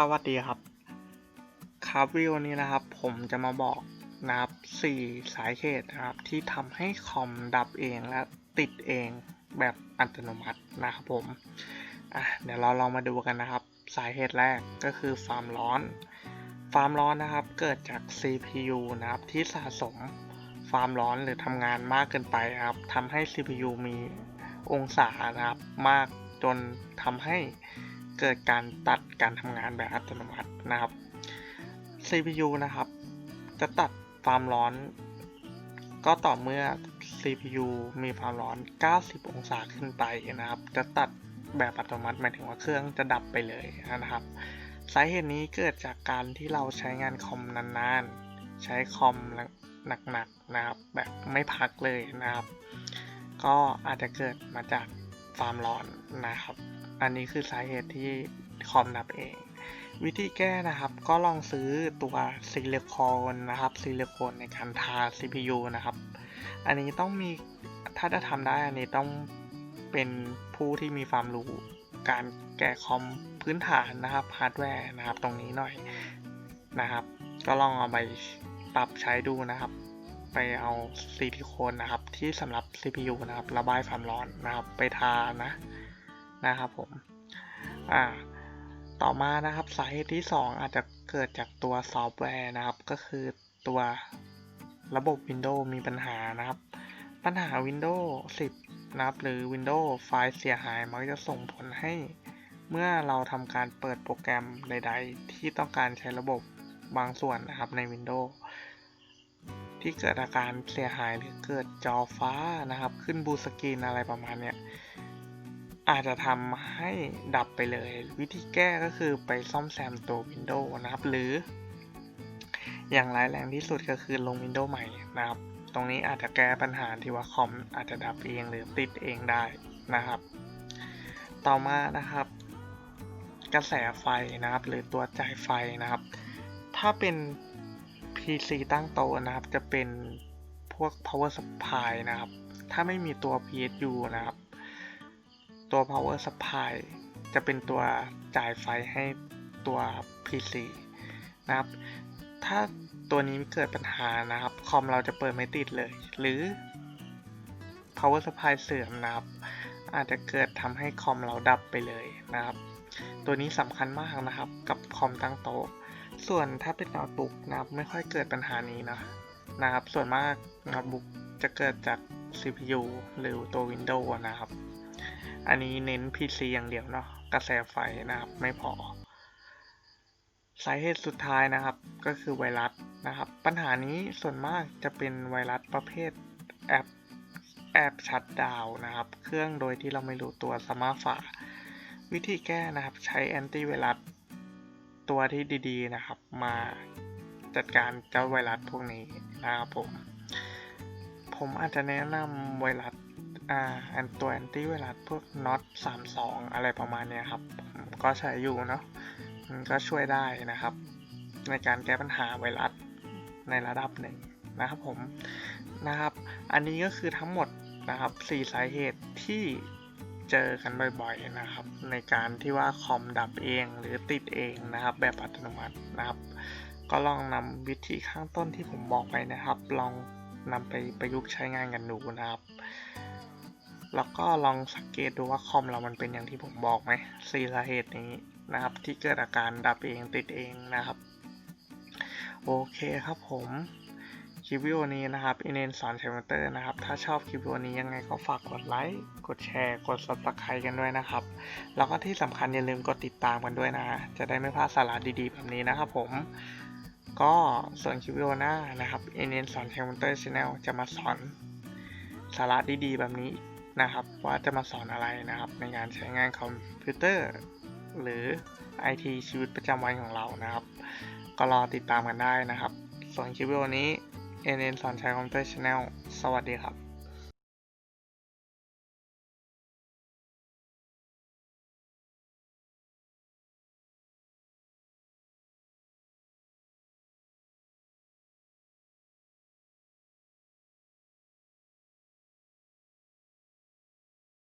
สวัสดีครับ ครับวิดีโอนี้นะครับ ผมจะมาบอกนะครับสี่สาเหตุนะครับ ที่ทำให้คอมดับเองและติดเองแบบอัตโนมัตินะครับผมอะเดี๋ยวเราลองมาดูกันนะครับ สาเหตุแรกก็คือความร้อน ความร้อนนะครับเกิดจาก CPU นะครับที่สะสมความร้อนหรือทำงานมากเกินไปครับทำให้ CPU มีองศานะครับมากจนทำให้ เกิดการตัดการทำงานแบบอัตโนมัตินะครับ CPU นะครับ จะตัดความร้อน ก็ต่อเมื่อ CPU มีความร้อน 90 องศาขึ้นไปนะครับ จะตัดแบบอัตโนมัติหมายถึงว่าเครื่องจะดับไปเลยนะครับ สาเหตุนี้เกิดจากการที่เราใช้งานคอมนานๆ ใช้คอมหนักๆนะครับ แบบไม่พักเลยนะครับ ก็อาจจะเกิดมาจากความร้อนนะครับ อันนี้คือสาเหตุที่คอมดับเอง วิธีแก้นะครับก็ลองซื้อตัวซิลิโคนนะครับซิลิโคนในการทา CPU นะครับ อันนี้ต้องมีถ้าจะทำได้อันนี้ต้องเป็นผู้ที่มีความรู้การแก้คอมพื้นฐานนะครับฮาร์ดแวร์นะครับตรงนี้หน่อยนะครับ ก็ลองเอาไปปรับใช้ดูนะครับ ไปเอาซิลิโคนนะครับที่สำหรับ CPU นะครับระบายความร้อนนะครับไปทานะ นะครับผมอ่าต่อมานะครับสาเหตุที่ 2 อาจจะเกิดจากตัวซอฟต์แวร์นะครับ ก็คือตัวระบบ Windows มีปัญหานะครับ ปัญหา Windows 10 นะครับ หรือ Windows ไฟล์เสียหายมักจะส่งผลให้เมื่อเราทำการเปิดโปรแกรมใด ๆ ที่ต้องการใช้ระบบบางส่วนนะครับใน Windows ที่เกิดอาการเสียหายหรือเกิดจอฟ้านะครับ ขึ้นบูสกรีนอะไรประมาณเนี้ย อาจจะทำให้ดับไปเลย วิธีแก้ก็คือไปซ่อมแซมตัว Windows นะครับ หรืออย่างร้ายแรงที่สุดก็คือลง Windows ใหม่นะครับ ตรงนี้อาจจะแก้ปัญหาที่ว่าคอมอาจจะดับเองหรือติดเองได้นะครับ ต่อมานะครับ กระแสไฟนะครับ หรือตัวจ่ายไฟนะครับ ถ้าเป็น PC ตั้งโตะนะครับ จะเป็นพวก power supply นะครับ ถ้าไม่มีตัว PSU นะครับ ตัว power supply จะเป็นตัวจ่ายไฟให้ตัว PC นะครับ ถ้าตัวนี้เกิดปัญหานะครับ คอมเราจะเปิดไม่ติดเลย หรือ power supply เสื่อมนะครับ อาจจะเกิดทำให้คอมเราดับไปเลยนะครับ ตัวนี้สำคัญมากนะครับกับคอมตั้งโต๊ะ ส่วนถ้าเป็นโน้ตบุ๊กนะครับไม่ค่อยเกิดปัญหานี้นะนะครับ ส่วนมากโน้ตบุ๊กจะเกิดจาก CPU หรือตัว Windows นะครับ อันนี้เน้น PC อย่างเดียวเนาะกระแสไฟนะครับไม่พอ สาเหตุสุดท้ายนะครับก็คือไวรัสนะครับ ปัญหานี้ส่วนมากจะเป็นไวรัสประเภทแอปแอปชัดดาวนะครับ เครื่องโดยที่เราไม่รู้ตัวสมาร์ทฝาวิธีแก้นะครับใช้แอนตี้ไวรัสตัวที่ดีๆนะครับ มาจัดการเจ้าไวรัสพวกนี้นะครับผม ผมอาจจะแนะนำไวรัส อ่าอันตัวแอนตี้ไวรัสพวก NOT 32อะไรประมาณเนี้ยครับผมก็ใช้อยู่เนาะมันก็ช่วยได้นะครับ ในการแก้ปัญหาไวรัสในระดับหนึ่งนะครับผมนะครับ อันนี้ก็คือทั้งหมดนะครับสี่สาเหตุที่เจอกันบ่อยๆนะครับ ในการที่ว่าคอมดับเองหรือติดเองนะครับ แบบอัตโนมัตินะครับ ก็ลองนำวิธีข้างต้นที่ผมบอกไปนะครับ ลองนำไปประยุกต์ใช้งานกันดูนะครับ แล้วก็ลองสังเกตดูว่าคอมเรามันเป็นอย่างที่ผมบอกไหมสี่สาเหตุนี้นะครับ ที่เกิดอาการดับเองติดเองนะครับ โอเคครับผมคลิปวิดีโอนี้นะครับอินเนนสอนใช้มอเตอร์นะครับ ถ้าชอบคลิปวิดีโอนี้ยังไงก็ฝากกดไลค์ กดแชร์ กด subscribe กันด้วยนะครับ แล้วก็ที่สำคัญอย่าลืมกดติดตามกันด้วยนะ จะได้ไม่พลาดสาระดีๆ แบบนี้นะครับผม ก็ส่วนคลิปวิดีโอหน้านะครับอินเนนสอนใช้มอเตอร์ชาแนลจะมาสอนสาระดีๆ แบบนี้ นะครับ ว่าจะมาสอนอะไรนะครับ ในการใช้งานคอมพิวเตอร์ หรือ IT ชีวิตประจำวันของเรานะครับ ก็รอติดตามกันได้นะครับ ส่วนคลิปวิดีโอนี้เอเนนสอนใช้คอมพิวเตอร์ชาแนลสวัสดีครับ